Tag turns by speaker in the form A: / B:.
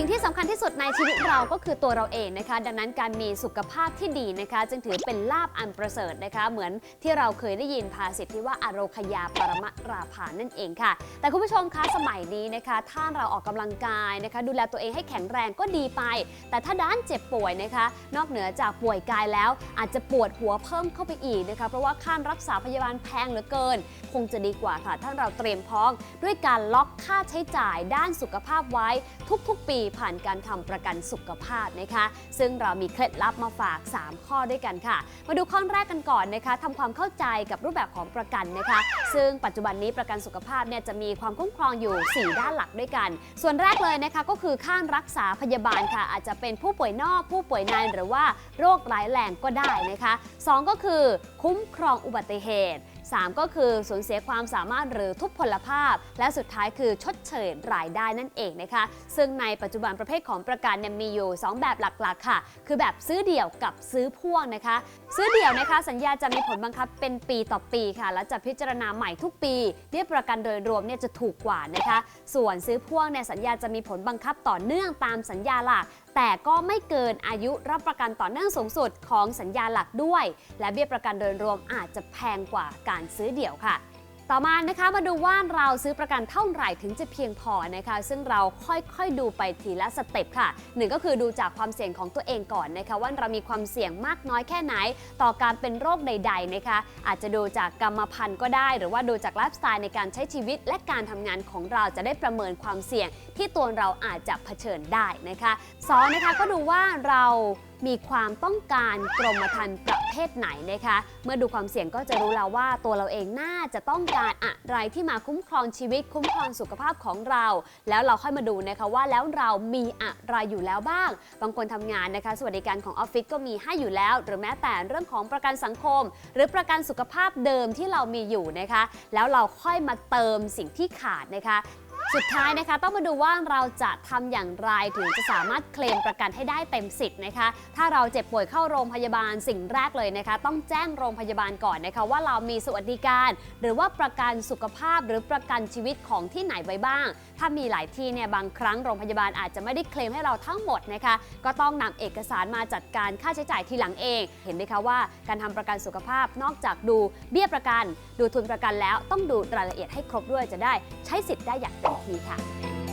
A: สิ่งที่สำคัญที่สุดในชีวิตเราก็คือตัวเราเองนะคะ ดังนั้นการมีสุขภาพที่ดีนะคะ จึงถือเป็นลาบอันประเสริฐนะคะ เหมือนที่เราเคยได้ยินภาษิตที่ว่าอโรคยาปรมราภานั่นเองค่ะ แต่คุณผู้ชมคะสมัยนี้นะคะ ถ้าเราออกกำลังกายนะคะ ดูแลตัวเองให้แข็งแรงก็ดีไป แต่ถ้าด้านเจ็บป่วยนะคะ นอกเหนือจากป่วยกายแล้ว อาจจะปวดหัวเพิ่มเข้าไปอีกนะคะ เพราะว่าค่ารักษาพยาบาลแพงเหลือเกิน คงจะดีกว่าค่ะถ้าเราเตรียมพร้อมด้วยการล็อกค่าใช้จ่ายด้านสุขภาพไว้ทุกๆ ปีผ่านการทำประกันสุขภาพนะคะ ซึ่งเรามีเคล็ดลับมาฝาก 3 ข้อด้วยกันค่ะ มาดูข้อแรกกันก่อนนะคะทำความเข้าใจกับรูปแบบของประกันนะคะ ซึ่งปัจจุบันนี้ประกันสุขภาพเนี่ยจะมีความคุ้มครองอยู่ 4 ด้านหลักด้วยกัน ส่วนแรกเลยนะคะก็คือค่ารักษาพยาบาลค่ะ อาจจะเป็นผู้ป่วยนอกผู้ป่วยในหรือว่าโรคร้ายแรงก็ได้นะคะสองก็คือคุ้มครองอุบัติเหตุ 3 ก็คือสูญเสียความสามารถหรือทุพพลภาพ และสุดท้ายคือชดเชยรายได้นั่นเองนะคะ ซึ่งในปัจจุบันประเภทของประกันเนี่ยมีอยู่ 2 แบบหลักๆ ค่ะ คือแบบซื้อเดี่ยวกับซื้อพ่วงนะคะ ซื้อเดี่ยวนะคะ สัญญาจะมีผลบังคับเป็นปีต่อปีค่ะ และจะพิจารณาใหม่ทุกปีเบี้ยประกันโดยรวมเนี่ยจะถูกกว่านะคะ ส่วนซื้อพ่วงเนี่ยสัญญาจะมีผลบังคับต่อเนื่องตามสัญญาหลัก แต่ก็ไม่เกินอายุรับประกันต่อเนื่องสูงสุดของสัญญาหลักด้วย และเบี้ยประกันโดยรวมอาจจะแพงกว่าการซื้อเดี่ยวค่ะ ต่อมานะคะมาดูว่าเราซื้อประกันเท่าไหร่ถึงจะเพียงพอนะคะ ซึ่งเราค่อยๆดูไปทีละสเต็ปค่ะหนึ่งก็คือดูจากความเสี่ยงของตัวเองก่อนนะคะ ว่าเรามีความเสี่ยงมากน้อยแค่ไหน ต่อการเป็นโรคใด ๆนะคะ อาจจะดูจากกรรมพันธุ์ก็ได้ หรือว่าดูจากไลฟ์สไตล์ในการใช้ชีวิต และการทำงานของเราจะได้ประเมินความเสี่ยงที่ตัวเราอาจจะเผชิญได้นะคะสองนะคะก็ดูว่าเรา มีความต้องการกรมธรรม์ประเภทไหนนะคะ เมื่อดูความเสี่ยงก็จะรู้แล้วว่าตัวเราเองน่าจะต้องการอะไรที่มาคุ้มครองชีวิตคุ้มครองสุขภาพของเรา แล้วเราค่อยมาดูนะคะว่าแล้วเรามีอะไรอยู่แล้วบ้าง บางคนทำงานนะคะสวัสดิการของออฟฟิศก็มีให้อยู่แล้ว หรือแม้แต่เรื่องของประกันสังคม หรือประกันสุขภาพเดิมที่เรามีอยู่นะคะ แล้วเราค่อยมาเติมสิ่งที่ขาดนะคะ สุดท้ายนะคะ ต้องมาดูว่าเราจะทำอย่างไรถึงจะสามารถเคลมประกันให้ได้เต็มสิทธิ์นะคะ ถ้าเราเจ็บป่วยเข้าโรงพยาบาลสิ่งแรกเลยนะคะ ต้องแจ้งโรงพยาบาลก่อนนะคะ ว่าเรามีสวัสดิการ หรือว่าประกันสุขภาพหรือประกันชีวิตของที่ไหนไว้บ้าง ถ้ามีหลายที่เนี่ยบางครั้งโรงพยาบาลอาจจะไม่ได้เคลมให้เราทั้งหมดนะคะ ก็ต้องนำเอกสารมาจัดการค่าใช้จ่ายทีหลังเอง เห็นไหมคะว่าการทำประกันสุขภาพนอกจากดูเบี้ยประกัน ดูทุนประกันแล้วต้องดูรายละเอียดให้ครบด้วยจะได้ใช้สิทธิ์ได้อย่างเต็ม可以。